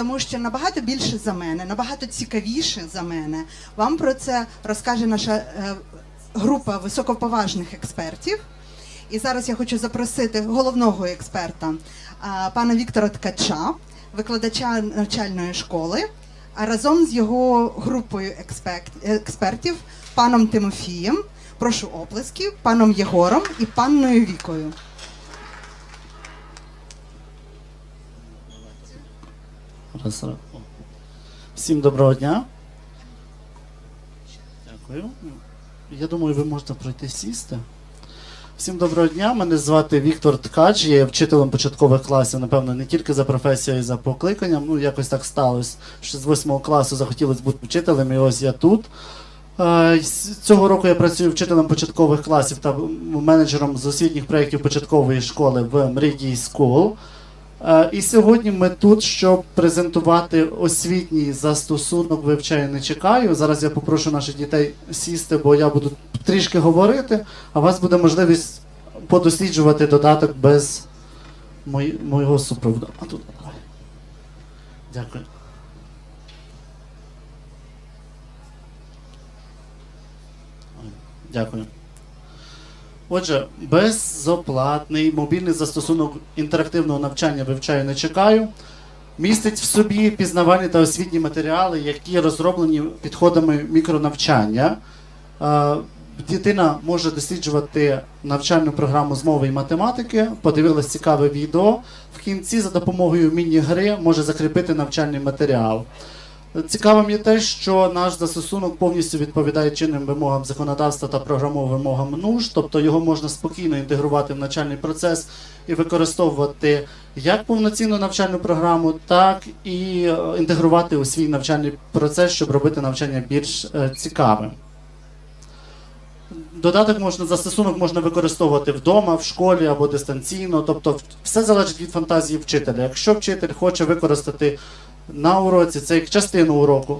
тому що набагато більше за мене, набагато цікавіше за мене. Вам про це розкаже наша е, група високоповажних експертів. І зараз я хочу запросити головного експерта пана Віктора Ткача, викладача навчальної школи, а разом з його групою експертів, паном Тимофієм, прошу оплесків, паном Єгором і панною Вікою. Раз, раз. Всім доброго дня. Дякую. Я думаю, ви можете пройти сісти. Всім доброго дня. Мене звати Віктор Ткач, я є вчителем початкових класів, напевно, не тільки за професією, і за покликанням. Ну, якось так сталося. що з 8 класу захотілося бути вчителем, і ось я тут. Е, Цього року я працюю вчителем початкових класів та менеджером з освітніх проєктів початкової школи в Meridian School. Е, І сьогодні ми тут, щоб презентувати освітній застосунок вивчаю не чекаю. Зараз я попрошу наших дітей сісти, бо я буду трішки говорити, а у вас буде можливість подосліджувати додаток без мої- моєго супроводу. А тут. Дякую. Дякую. Отже, безоплатний мобільний застосунок інтерактивного навчання вивчаю не чекаю. Містить в собі пізнавальні та освітні матеріали, які розроблені підходами мікронавчання. Е, Дитина може досліджувати навчальну програму з мови і математики, подивилась цікаве відео. В кінці за допомогою міні-гри може закріпити навчальний матеріал. Цікавим є те, що наш застосунок повністю відповідає чинним вимогам законодавства та програмовим вимогам НУШ, тобто його можна спокійно інтегрувати в навчальний процес і використовувати як повноцінну навчальну програму, так і е, інтегрувати у свій навчальний процес, щоб робити навчання більш е, цікавим. Додаток можна застосунок можна використовувати вдома, в школі або дистанційно. Тобто, все залежить від фантазії вчителя. Якщо вчитель хоче використати на уроці це як частину уроку,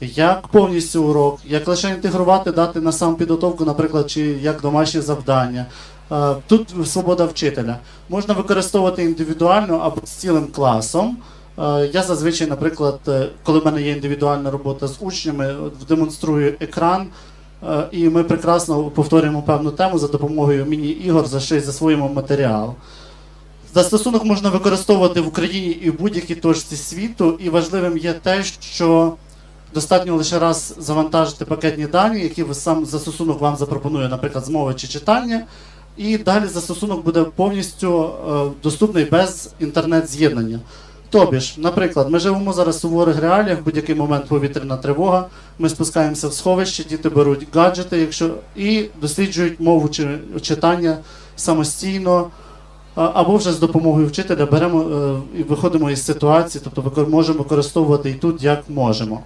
як повністю урок, як лише інтегрувати, дати на сам підготовку, наприклад, чи як домашнє завдання. Е, Тут свобода вчителя. Можна використовувати індивідуально або з цілим класом. Е, Я зазвичай, наприклад, е, коли в мене є індивідуальна робота з учнями, демонструю екран, і ми прекрасно повторюємо певну тему за допомогою міні-ігор, за що й засвоїмо матеріал. Застосунок можна використовувати в Україні і в будь-якій точці світу, і важливим є те, що достатньо лише раз завантажити пакетні дані, які ви сам застосунок вам запропонує, наприклад, з мови чи читання. І далі застосунок буде повністю е, доступний без інтернет-з'єднання. Тобі ж, наприклад, ми живемо зараз в суворих реаліях, в будь-який момент повітряна тривога. Ми спускаємося в сховище, діти беруть гаджети, якщо і досліджують мову чи читання самостійно. Або вже з допомогою вчителя беремо е, і виходимо із ситуації, тобто можемо використовувати і тут як можемо.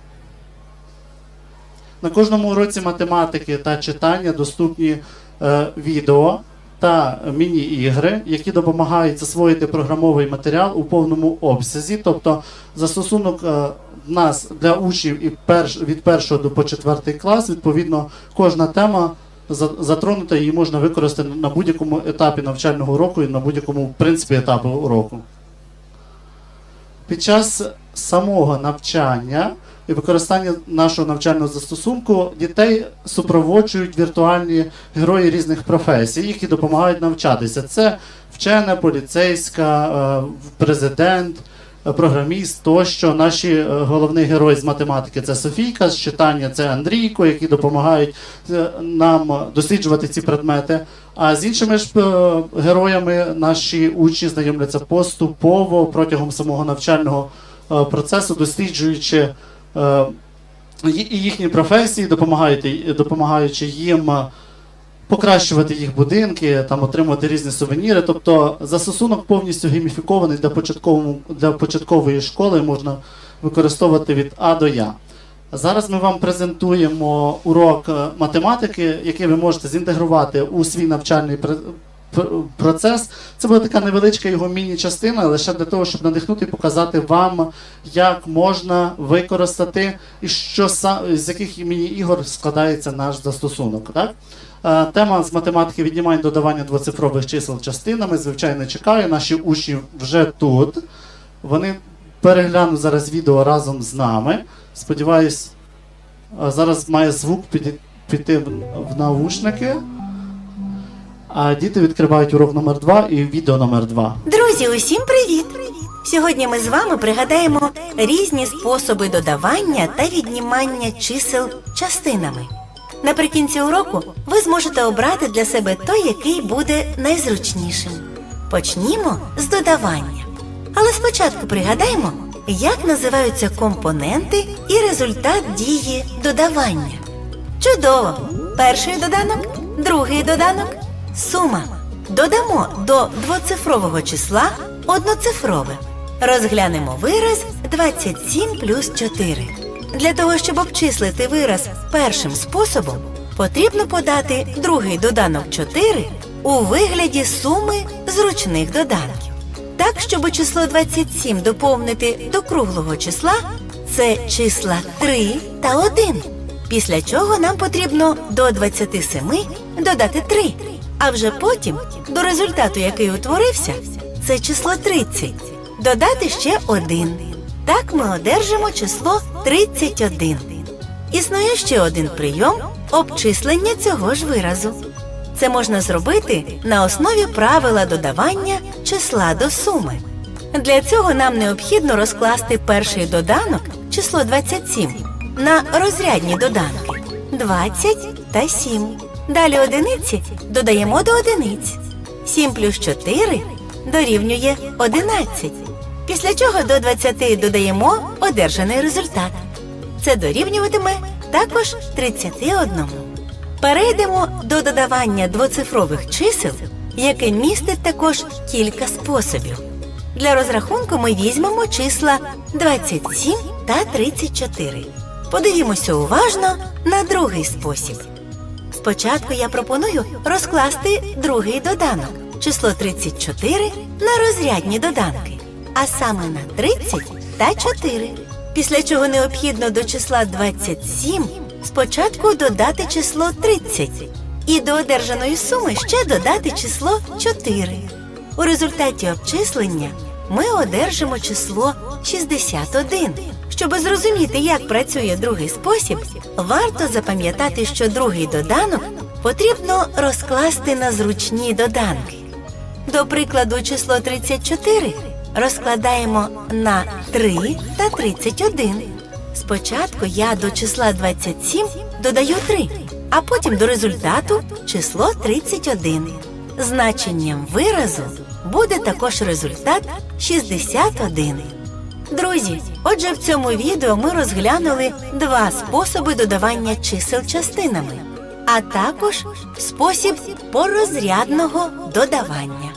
На кожному уроці математики та читання доступні е, відео та міні-ігри, які допомагають засвоїти програмовий матеріал у повному обсязі. Тобто застосунок е, нас для учнів від першого до по четвертий клас, відповідно, кожна тема затронута, її можна використати на будь-якому етапі навчального року і на будь-якому принципі етапу уроку. Під час самого навчання і використання нашого навчального застосунку дітей супроводжують віртуальні герої різних професій, які допомагають навчатися. Це вчена, поліцейська, е, президент, е, програміст тощо. Наші е, головні герої з математики це Софійка, з читання це Андрійко, які допомагають е, нам досліджувати ці предмети. А з іншими ж героями наші учні знайомляться поступово протягом самого навчального процесу, досліджуючи їхні професії, допомагаючи, їм покращувати їх будинки, там отримувати різні сувеніри. Тобто застосунок повністю гейміфікований для початковому для початкової школи можна використовувати від А до Я. Зараз ми вам презентуємо урок е, математики, який ви можете зінтегрувати у свій навчальний процес. Це буде така невеличка його міні-частина, лише для того, щоб надихнути і показати вам, як можна використати і що з яких міні-ігор складається наш застосунок. Так? Е, Тема з математики віднімань додавання двоцифрових чисел частинами. Звичайно, чекаю. Наші учні вже тут. Вони переглянуть зараз відео разом з нами. Сподіваюсь, зараз має звук піти, в наушники. А діти відкривають урок номер 2 і відео номер 2. Друзі, усім привіт! Сьогодні ми з вами пригадаємо різні способи додавання та віднімання чисел частинами. Наприкінці уроку ви зможете обрати для себе той, який буде найзручнішим. Почнімо з додавання. Але спочатку пригадаємо, як називаються компоненти і результат дії додавання. Чудово! Перший доданок, другий доданок сума. Додамо до двоцифрового числа одноцифрове. Розглянемо вираз 27 плюс 4. Для того, щоб обчислити вираз першим способом, потрібно подати другий доданок 4 у вигляді суми зручних доданків. Так, щоб число 27 доповнити до круглого числа, це числа 3 та 1. Після чого нам потрібно до 27 додати 3. А вже потім до результату, який утворився, це число 30, додати ще 1. Так ми одержимо число 31. Існує ще один прийом обчислення цього ж виразу. Це можна зробити на основі правила додавання числа до суми. Для цього нам необхідно розкласти перший доданок, число 27, на розрядні доданки 20 та 7. Далі одиниці додаємо до одиниць. 7 плюс 4 дорівнює 11. Після чого до 20 додаємо одержаний результат. Це дорівнюватиме також 31. Перейдемо до додавання двоцифрових чисел, яке містить також кілька способів. Для розрахунку ми візьмемо числа 27 та 34. Подивімося уважно на другий спосіб. Спочатку я пропоную розкласти другий доданок, число 34 на розрядні доданки, а саме на 30 та 4. Після чого необхідно до числа 27 спочатку додати число 30 і до одержаної суми ще додати число 4. У результаті обчислення ми одержимо число 61. Щоб зрозуміти, як працює другий спосіб, варто запам'ятати, що другий доданок потрібно розкласти на зручні доданки. До прикладу, число 34 розкладаємо на 3 та 31. Спочатку я до числа 27 додаю 3, а потім до результату число 31. Значенням виразу буде також результат 61. Друзі, отже, в цьому відео ми розглянули два способи додавання чисел частинами, а також спосіб порозрядного додавання.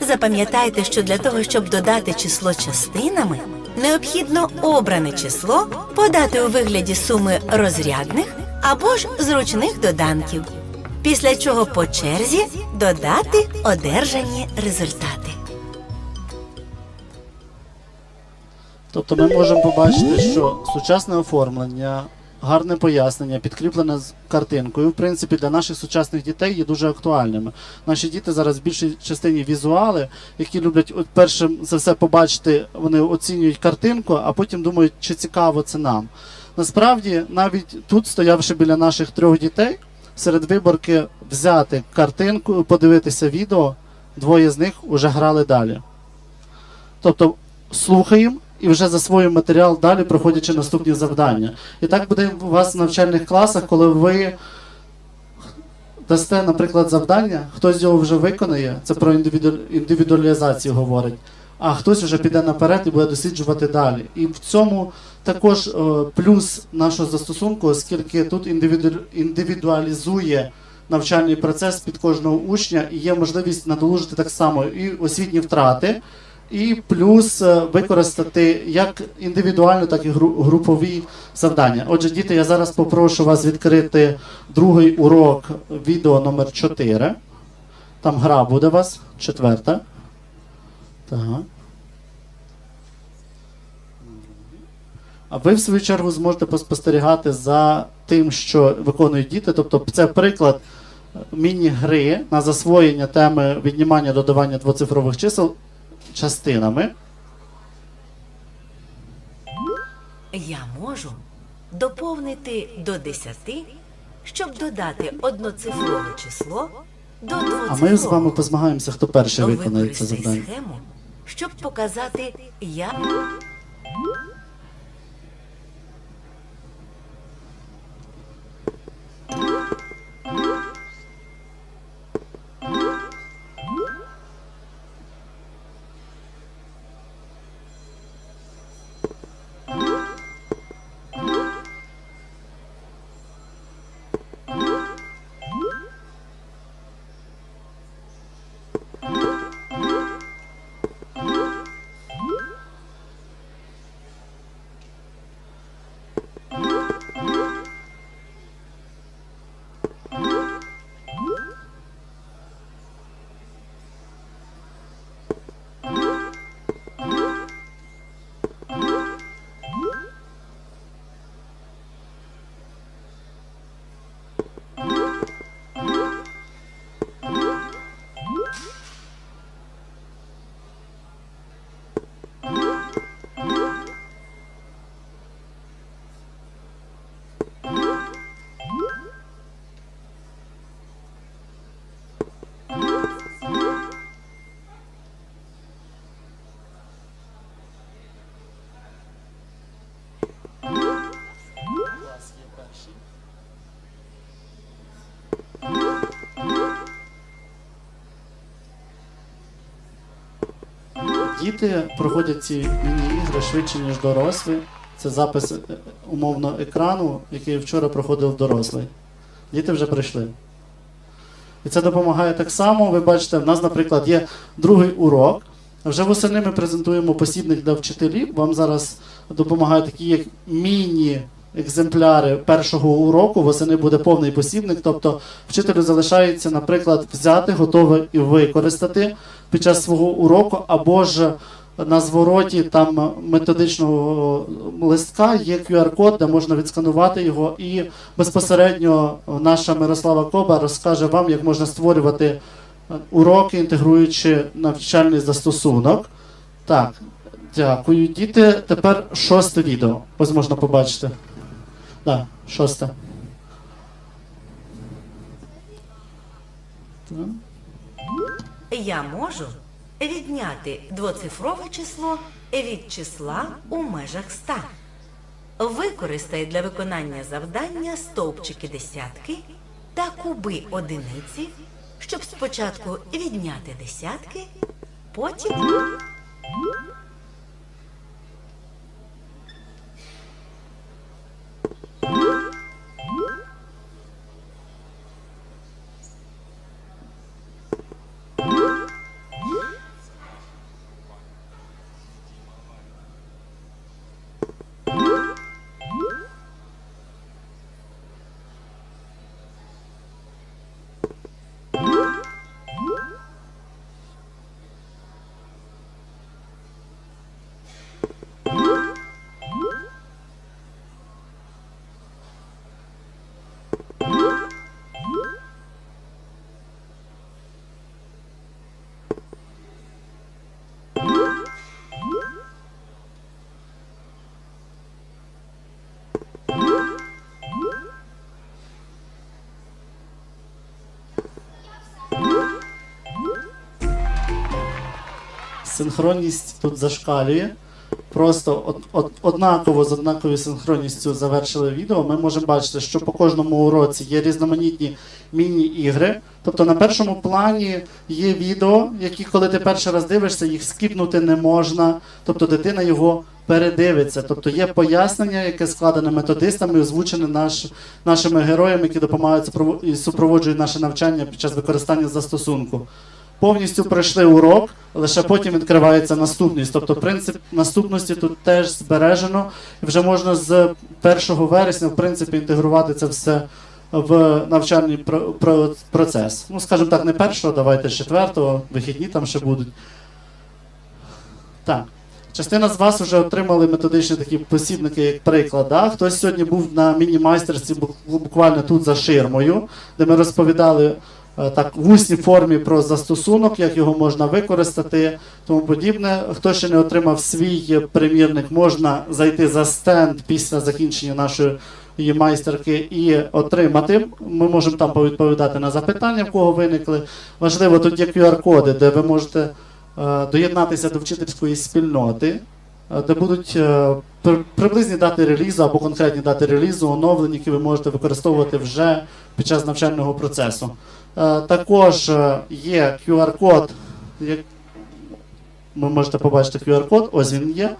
Запам'ятайте, що для того, щоб додати число частинами, необхідно обране число подати у вигляді суми розрядних або ж зручних доданків, після чого по черзі додати одержані результати. Тобто ми можемо побачити, що сучасне оформлення, гарне пояснення, підкріплене з картинкою, в принципі, для наших сучасних дітей є дуже актуальними. Наші діти зараз в більшій частині візуали, які люблять от першим за все побачити, вони оцінюють картинку, а потім думають, чи цікаво це нам. Насправді, навіть тут, стоявши біля наших трьох дітей, серед виборки взяти картинку, подивитися відео, двоє з них вже грали далі. Тобто слухаємо і вже засвоюємо матеріал далі, проходячи наступні завдання. І так буде у вас в навчальних класах, коли ви дасте, наприклад, завдання, хтось його вже виконає, це про індивідуалізацію говорить, а хтось вже піде наперед і буде досліджувати далі. І в цьому також е, плюс нашого застосунку, оскільки тут індивіду- індивідуалізує навчальний процес під кожного учня і є можливість надолужити так само і освітні втрати, і плюс е, використати як індивідуально, так і групові завдання. Отже, діти, я зараз попрошу вас відкрити другий урок відео номер 4. Там гра буде у вас, четверта. Так. А ви, в свою чергу, зможете поспостерігати за тим, що виконують діти. Тобто, це приклад міні-гри на засвоєння теми віднімання додавання двоцифрових чисел частинами. я можу доповнити до 10, щоб додати одноцифрове число до А ми з вами позмагаємося, хто перший виконає це завдання. схему, щоб показати я. Діти проходять ці міні-ігри швидше, ніж дорослі. Це запис е, умовно екрану, який вчора проходив дорослий. Діти вже прийшли. І це допомагає так само. Ви бачите, в нас, наприклад, є другий урок. Вже восени ми презентуємо посібник для вчителів. Вам зараз допомагають такі як міні-екземпляри першого уроку. Восени буде повний посібник. Тобто вчителю залишається, наприклад, взяти, готове і використати під час свого уроку, або ж на звороті там методичного листка є QR-код, де можна відсканувати його, і безпосередньо наша Мирослава Коба розкаже вам, як можна створювати уроки, інтегруючи навчальний застосунок. Так, дякую. Діти, тепер шосте відео. Ось можна побачити. Так, шосте. Я можу відняти двоцифрове число від числа у межах 100. Використай для виконання завдання стовпчики десятки та куби одиниці, щоб спочатку відняти десятки, потім Синхронність тут зашкалює. Просто од, од, однаково з однаковою синхронністю завершили відео. Ми можемо бачити, що по кожному уроці є різноманітні міні-ігри. Тобто на першому плані є відео, які, коли ти перший раз дивишся, їх скіпнути не можна. Тобто дитина його передивиться. Тобто є пояснення, яке складене методистами, озвучене наш, нашими героями, які допомагають і супроводжують наше навчання під час використання застосунку повністю пройшли урок, лише потім відкривається наступність. Тобто принцип наступності тут теж збережено. Вже можна з 1 вересня в принципі інтегрувати це все в навчальний про- про- процес. Ну, скажімо так, не першого, давайте з четвертого, вихідні там ще будуть. Так. Частина з вас вже отримали методичні такі посібники, як приклад. Да? Хтось сьогодні був на міні-майстерці буквально тут за ширмою, де ми розповідали так в усній формі про застосунок, як його можна використати, тому подібне. Хто ще не отримав свій примірник, можна зайти за стенд після закінчення нашої майстерки і отримати. Ми можемо там повідповідати на запитання, в кого виникли. Важливо, тут є QR-коди, де ви можете е, доєднатися до вчительської спільноти, е, де будуть е, при- приблизні дати релізу або конкретні дати релізу, оновлення, які ви можете використовувати вже під час навчального процесу. Е, Також е, є QR-код, ви можете побачити QR-код, ось він є.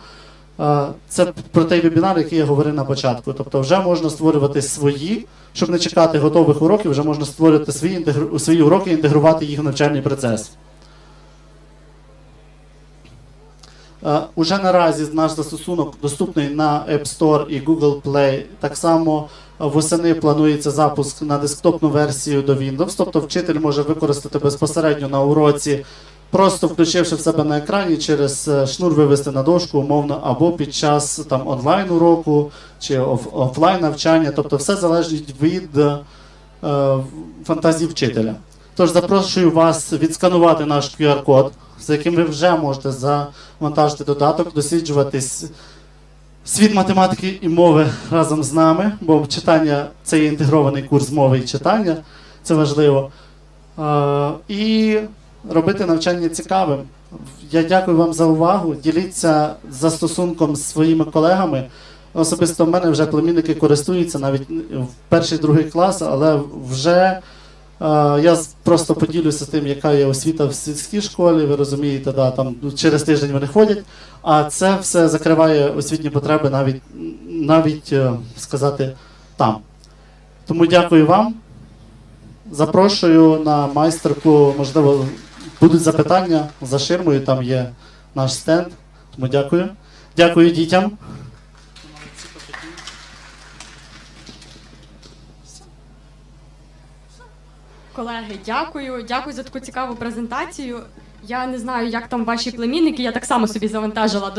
Е, Це про той вебінар, який я говорив на початку. Тобто вже можна створювати свої, щоб не чекати готових уроків, вже можна створювати свої, свої уроки і інтегрувати їх в навчальний процес. Уже наразі наш застосунок доступний на App Store і Google Play. Так само восени планується запуск на десктопну версію до Windows, тобто вчитель може використати безпосередньо на уроці, просто включивши в себе на екрані через е, шнур вивести на дошку умовно, або під час там онлайн уроку чи офлайн навчання. Тобто все залежить від е, фантазії вчителя. Тож запрошую вас відсканувати наш QR-код, за яким ви вже можете завантажити додаток, досліджуватись світ математики і мови разом з нами, бо читання це є інтегрований курс мови і читання, це важливо. І робити навчання цікавим. Я дякую вам за увагу. Діліться застосунком з своїми колегами. Особисто в мене вже племінники користуються навіть в перший другий клас, але вже я просто поділюся тим, яка є освіта в сільській школі. Ви розумієте, да, там через тиждень вони ходять. А це все закриває освітні потреби навіть навіть е, сказати там. Тому дякую вам. Запрошую на майстерку. Можливо, будуть запитання за ширмою. Там є наш стенд. Тому дякую. Дякую дітям. Колеги, дякую. Дякую за таку цікаву презентацію. Я не знаю, як там ваші племінники. Я так само собі завантажила до